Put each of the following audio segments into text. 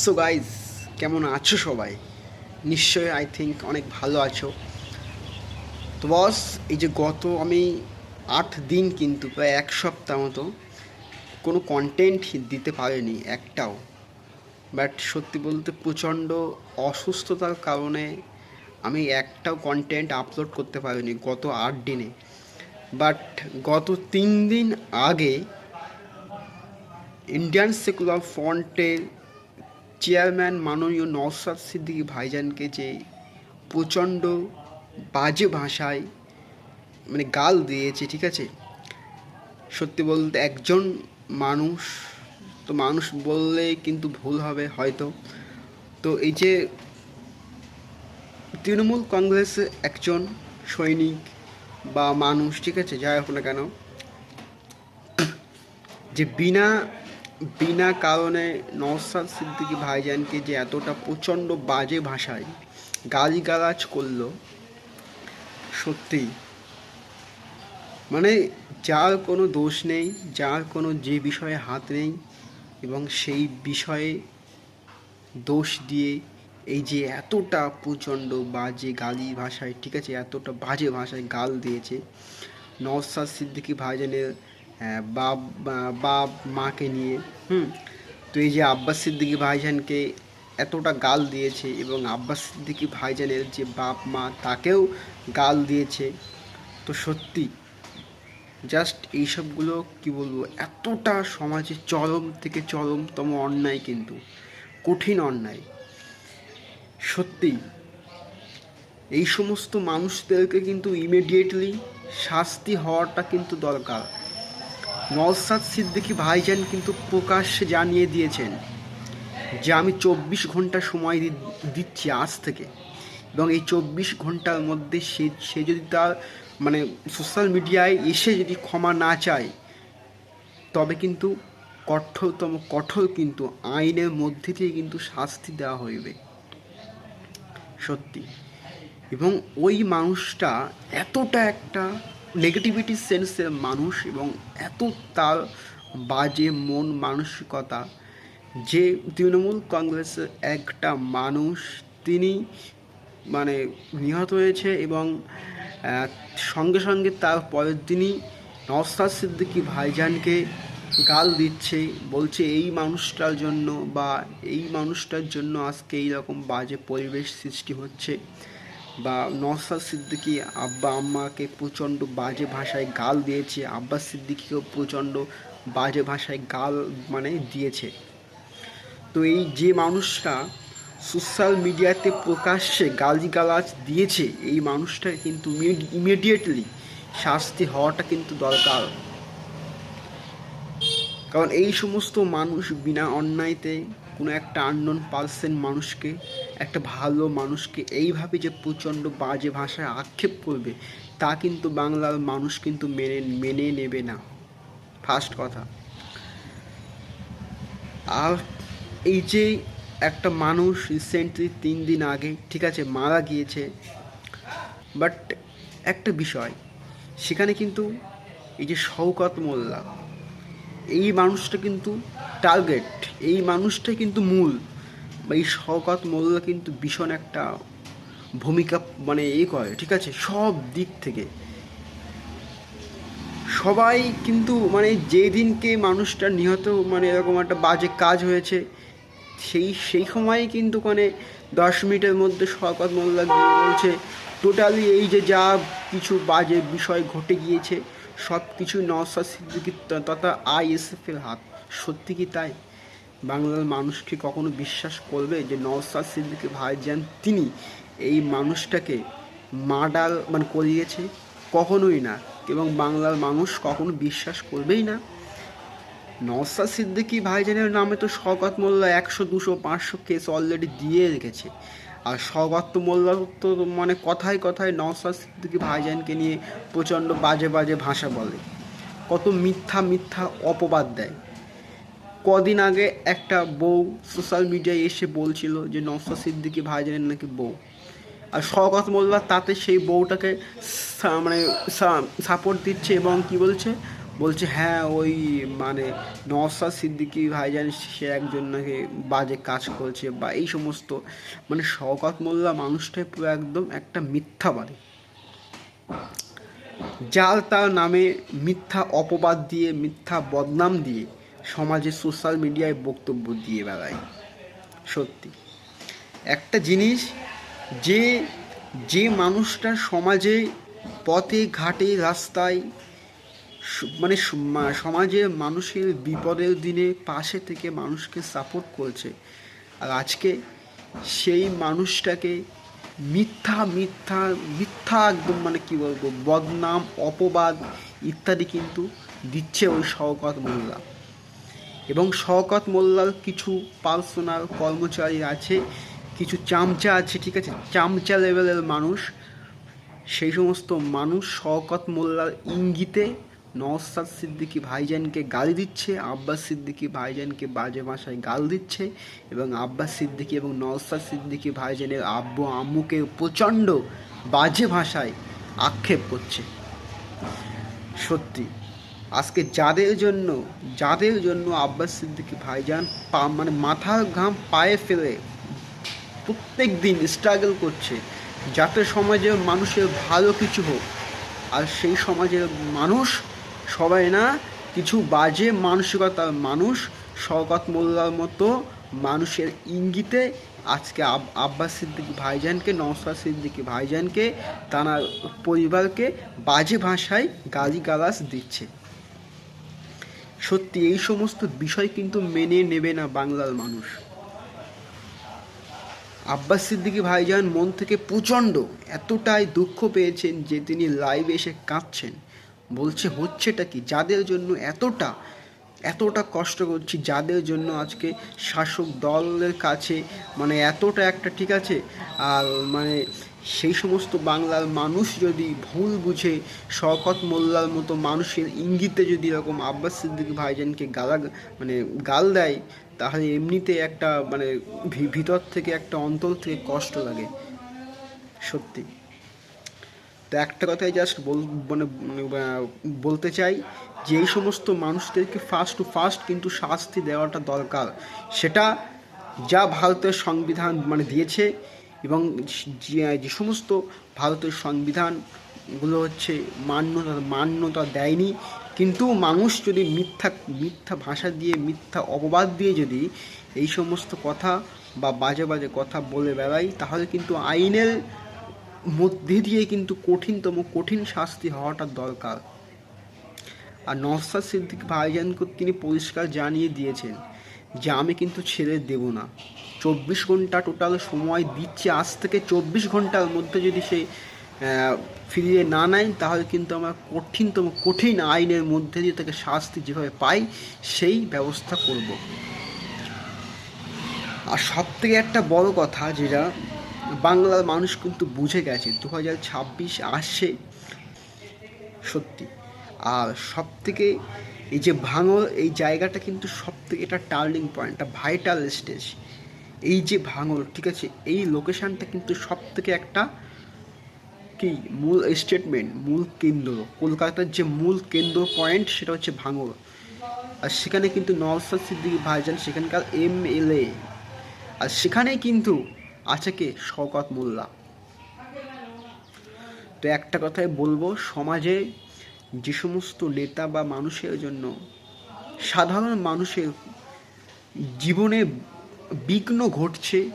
So guys কেমন আছো সবাই? নিশ্চয়ই আই থিঙ্ক অনেক ভালো আছো। তো বস এই যে গত আমি আট দিন কিন্তু প্রায় এক সপ্তাহ মতো কোনো কন্টেন্ট দিতে পারিনি একটাও। বাট সত্যি বলতে প্রচণ্ড অসুস্থতার কারণে আমি একটাও কন্টেন্ট আপলোড করতে পারিনি গত আট দিনে। বাট গত তিন দিন আগে ইন্ডিয়ান সেকুলার ফ্রন্টের চেয়ারম্যান মাননীয় নওসাদ সিদ্দিকী ভাইজানকে যে প্রচণ্ড বাজে ভাষায় মানে গাল দিয়েছে, ঠিক আছে? সত্যি বলতে একজন মানুষ, তো মানুষ বললে কিন্তু ভুল হবে হয়তো। তো এই যে তৃণমূল কংগ্রেসের একজন সৈনিক বা মানুষ, ঠিক আছে? যাই হোক না কেন, যে বিনা বিনা কারণে নওসাদ সিদ্দিকী ভাইজানকে যে এতটা প্রচণ্ড বাজে ভাষায় গালিগালাজ করল সত্যি মানে যার কোনো দোষ নেই, যার কোনো যে বিষয়ে হাত নেই, এবং সেই বিষয়ে দোষ দিয়ে এই যে এতটা প্রচণ্ড বাজে গালি ভাষায়, ঠিক আছে, এতটা বাজে ভাষায় গাল দিয়েছে নওসাদ সিদ্দিকী ভাইজানের বাপ বাপ মাকে নিয়ে। হুম। তো এই যে আব্বাস সিদ্দিকী ভাইজানকে এতটা গাল দিয়েছে এবং আব্বাস সিদ্দিকী ভাইজানের যে বাপ মা তাকেও গাল দিয়েছে তো সত্যি জাস্ট এইসবগুলো কি বলব এতটা সমাজে চরম থেকে চরমতম অন্যায় কিন্তু কঠিন অন্যায়। সত্যি এই সমস্ত মানুষদেরকে কিন্তু ইমিডিয়েটলি শাস্তি হওয়াটা কিন্তু দরকার। নওসাদ সিদ্দিকী ভাইজান কিন্তু প্রকাশ্যে জানিয়ে দিয়েছেন যে আমি চব্বিশ ঘণ্টা সময় দিচ্ছি আজ থেকে। এবং এই চব্বিশ ঘণ্টার মধ্যে সে সে যদি তার মানে সোশ্যাল মিডিয়ায় এসে যদি ক্ষমা না চায়, তবে কিন্তু কঠোরতম, কঠোর কিন্তু আইনের মধ্যে দিয়ে কিন্তু শাস্তি দেওয়া হইবে। সত্যি। এবং ওই মানুষটা এতটা একটা নেগেটিভিটি সেন্সের মানুষ এবং এত তার বাজে মন মানসিকতা যে তৃণমূল কংগ্রেসের একটা মানুষ তিনি মানে নিহত হয়েছে এবং সঙ্গে সঙ্গে তার পরের দিনই নওসাদ সিদ্দিকী ভাইজানকে গাল দিচ্ছে, বলছে এই মানুষটার জন্য বা এই মানুষটার জন্য আজকে এই রকম বাজে পরিবেশ সৃষ্টি হচ্ছে। বা নওসাদ সিদ্দিকি আব্বা আম্মাকে প্রচণ্ড বাজে ভাষায় গাল দিয়েছে, আব্বাস সিদ্দিকিকেও প্রচণ্ড বাজে ভাষায় গাল মানে দিয়েছে। তো এই যে মানুষটা সোশ্যাল মিডিয়াতে প্রকাশ্যে গালিগালাজ দিয়েছে, এই মানুষটা কিন্তু ইমিডিয়েটলি শাস্তি হওয়াটা কিন্তু দরকার। কারণ এই সমস্ত মানুষ বিনা অন্যায়তে কোনো একটা আননোন পার্সন মানুষকে, একটা ভালো মানুষকে এইভাবে যে প্রচণ্ড বাজে ভাষায় আক্ষেপ করবে, তা কিন্তু বাংলার মানুষ কিন্তু মেনে মেনে নেবে না। ফার্স্ট কথা। আর এই যে একটা মানুষ রিসেন্টলি তিন দিন আগে, ঠিক আছে, মারা গিয়েছে বাট একটা বিষয়, সেখানে কিন্তু এই যে শওকত মোল্লা এই মানুষটা কিন্তু টার্গেট এই মানুষটা কিন্তু মূল। বা এই শওকত মোল্লা কিন্তু ভীষণ একটা ভূমিকা মানে এ করে, ঠিক আছে? সব দিক থেকে। সবাই কিন্তু মানে যেদিনকে মানুষটা নিহত মানে এরকম একটা বাজে কাজ হয়েছে, সেই সেই সময় কিন্তু মানে দশ মিনিটের মধ্যে শওকত মোল্লা গিয়ে বলছে টোটালি এই যে যা কিছু বাজে বিষয় ঘটে গিয়েছে সব কিছু নওসাদ সিদ্দিকি তথা আইএসএফের হাত। সত্যি কি তাই? বাংলার মানুষ কি কখনো বিশ্বাস করবে যে নওসাদ সিদ্দিকি ভাইজান তিনি এই মানুষটাকে মার্ডার মানে করিয়েছে? কখনোই না। এবং বাংলার মানুষ কখনো বিশ্বাস করবেই না। নওসাদ সিদ্দিকী ভাইজানের নামে তো শওকত মোল্লা একশো, দুশো, পাঁচশো কেস অলরেডি দিয়ে রেখেছে। আর শওকত মোল্লা তো মানে কথায় কথায় নওসাদ সিদ্দিকী ভাইজানকে নিয়ে প্রচণ্ড বাজে বাজে ভাষা বলে। কত মিথ্যা মিথ্যা অপবাদ দেয়। কদিন আগে একটা বউ সোশ্যাল মিডিয়ায় এসে বলছিল যে নওসাদ সিদ্দিকী ভাইজানের নাকি বউ। আর শওকত মোল্লা তাতে সেই বউটাকে মানে সাপোর্ট দিচ্ছে এবং কি বলছে? বলছে হ্যাঁ ওই মানে নওসাদ সিদ্দিকি ভাইজান, সে একজন নাকি বাজে কাজ করছে বা এই সমস্ত। মানে শওকত মোল্লা মানুষটাই পুরো একদম একটা মিথ্যা মিথ্যাবাদী। যার তার নামে মিথ্যা অপবাদ দিয়ে, মিথ্যা বদনাম দিয়ে সমাজে সোশ্যাল মিডিয়ায় বক্তব্য দিয়ে বেড়ায়। সত্যি। একটা জিনিস, যে যে মানুষটা সমাজে পথে, ঘাটে, রাস্তায় মানে সমাজে মানুষের বিপদের দিনে পাশে থেকে মানুষকে সাপোর্ট করছে। আর আজকে সেই মানুষটাকে মিথ্যা মিথ্যা মিথ্যা একদম মানে কি বলব, বদনাম, অপবাদ ইত্যাদি কিন্তু দিচ্ছে ওই শওকত মোল্লা। এবং শওকত মোল্লার কিছু পার্সোনাল কর্মচারী আছে, কিছু চামচা আছে, ঠিক আছে? চামচা লেভেলের মানুষ। সেই সমস্ত মানুষ শওকত মোল্লার ইঙ্গিতে নওসাদ সিদ্দিকী ভাইজানকে গালি দিচ্ছে, আব্বাস সিদ্দিকী ভাইজানকে বাজে ভাষায় গাল দিচ্ছে এবং আব্বাস সিদ্দিকী এবং নওসাদ সিদ্দিকী ভাইজানের আব্বু আম্মুকে প্রচণ্ড বাজে ভাষায় আক্ষেপ করছে। সত্যি, আজকে যাদের জন্য যাদের জন্য আব্বাস সিদ্দিকী ভাইজান পা মানে মাথার ঘাম পায়ে ফেলে প্রত্যেক দিন স্ট্রাগল করছে, যাতে সমাজে মানুষের ভালো কিছু হোক, আর সেই সমাজের মানুষ সবাই না কিছু বাজে মানসিকতার মানুষ শওকত মোল্লার মতো মানুষের ইঙ্গিতে আজকে আব- আব্বাস সিদ্দিকী ভাইজানকে নওসাদ সিদ্দিকী ভাইজানকে, তার পরিবারকে বাজে ভাষায় গালিগালাজ দিচ্ছে। সত্যি এই সমস্ত বিষয় কিন্তু মেনে নেবে না বাংলার মানুষ। আব্বাস সিদ্দিকী ভাইজান মন থেকে প্রচণ্ড এতটাই দুঃখ পেয়েছেন যে তিনি লাইভে এসে কাঁদছেন। বলছে, হচ্ছেটা কি? যাদের জন্য এতটা এতটা কষ্ট করছি, যাদের জন্য আজকে শাসক দলের কাছে মানে এতটা একটা ঠিক আছে? আর মানে সেই সমস্ত বাংলার মানুষ যদি ভুল বুঝে, শওকত মোল্লার মতো মানুষের ইঙ্গিতে যদি এরকম আব্বাস সিদ্দিকী ভাইজানকে গালা মানে গাল দেয়, তাহলে এমনিতে একটা মানে ভিতর থেকে একটা অন্তর থেকে কষ্ট লাগে। সত্যি। তো একটা কথাই জাস্ট বল মানে বলতে চাই যে এই সমস্ত মানুষদেরকে ফার্স্ট টু ফার্স্ট কিন্তু শাস্তি দেওয়াটা দরকার। সেটা যা ভারতের সংবিধান মানে দিয়েছে এবং যে সমস্ত ভারতের সংবিধানগুলো হচ্ছে মান্যতা মান্যতা দেয়নি, কিন্তু মানুষ যদি মিথ্যা মিথ্যা ভাষা দিয়ে, মিথ্যা অপবাদ দিয়ে যদি এই সমস্ত কথা বা বাজে বাজে কথা বলে বেড়ায়, তাহলে কিন্তু আইনের মধ্যে দিয়ে কিন্তু কঠিনতম, কঠিন শাস্তি হওয়াটা দরকার। আর নওসাদ সিদ্দিক ভাইজানকে তিনি পরিষ্কার জানিয়ে দিয়েছেন যে, আমি কিন্তু ছেড়ে দেব না। চব্বিশ ঘণ্টা টোটাল সময় দিচ্ছে। আজ থেকে চব্বিশ ঘণ্টার মধ্যে যদি সে ফিরিয়ে না নেয়, তাহলে কিন্তু আমরা কঠিনতম, কঠিন আইনের মধ্যে দিয়ে তাকে শাস্তি যেভাবে পাই, সেই ব্যবস্থা করব। আর সব থেকে একটা বড় কথা যেটা বাংলার মানুষ কিন্তু বুঝে গেছে দু হাজার ছাব্বিশ আসছে সত্যি। আর সব থেকে এই যে ভাঙর এই জায়গাটা কিন্তু সব থেকে এটা টার্নিং পয়েন্ট ভাইটাল স্টেজ এই যে ভাঙর ঠিক আছে, এই লোকেশানটা কিন্তু সব থেকে একটা কি, মূল স্টেটমেন্ট মূল কেন্দ্র। কলকাতার যে মূল কেন্দ্র পয়েন্ট সেটা হচ্ছে ভাঙর আর সেখানে কিন্তু নওসাদ সিদ্দিকী ভাইজান, সেখানকার এম এল এ আর সেখানেই কিন্তু আছে কে? শওকত মোল্লা। তো একটা কথাই বলব, সমাজে যে সমস্ত নেতা বা মানুষের জন্য সাধারণ মানুষের জীবনে বিঘ্ন ঘটছে,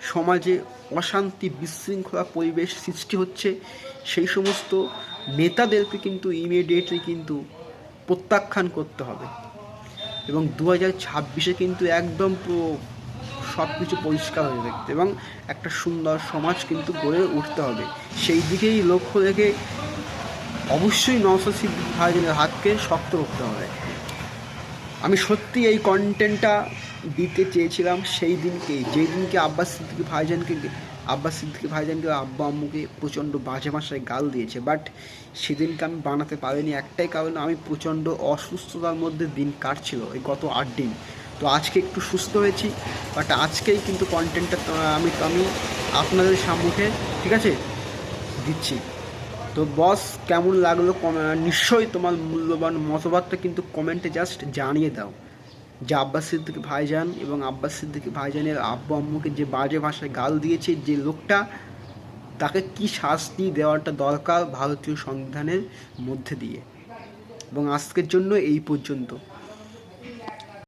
সমাজে অশান্তি বিশৃঙ্খলা পরিবেশ সৃষ্টি হচ্ছে, সেই সমস্ত নেতাদেরকে কিন্তু ইমিডিয়েটলি কিন্তু প্রত্যাখ্যান করতে হবে। এবং দু হাজার ছাব্বিশে কিন্তু একদম পুরো সব কিছু পরিষ্কার হয়ে থাকতে এবং একটা সুন্দর সমাজ কিন্তু গড়ে উঠতে হবে। সেই দিকেই লক্ষ্য রেখে অবশ্যই নওসাদ সিদ্দিক হাতকে শক্ত করতে হবে। আমি সত্যি এই কন্টেন্টটা দিতে চেয়েছিলাম সেই দিনকে, যেই দিনকে আব্বাস সিদ্দিকী ভাইজানকে, আব্বাস সিদ্দিকী ভাইজানকে আব্বা আম্মুকে প্রচণ্ড বাজে ভাষায় গাল দিয়েছে বাট সেদিনকে আমি বানাতে পারিনি একটাই কারণ আমি প্রচণ্ড অসুস্থতার মধ্যে দিন কাটছিল, এই গত আট দিন। তো আজকে একটু সুস্থ হয়েছি বাট আজকেই কিন্তু কন্টেন্টটা আমি আমি আপনাদের সম্মুখে, ঠিক আছে, দিচ্ছি। তো বস কেমন লাগল নিশ্চয়ই তোমার মূল্যবান মতবাদটা কিন্তু কমেন্টে জাস্ট জানিয়ে দাও। যে আব্বাস সিদ্দিক ভাইজান এবং আব্বাস সিদ্দিক ভাইজানের আব্বু আম্মুকে যে বাজে ভাষায় গাল দিয়েছে যে লোকটা, তাকে কি শাস্তি দেওয়াটা দরকার ভারতীয় সংবিধানের মধ্যে দিয়ে। এবং আজকের জন্য এই পর্যন্ত।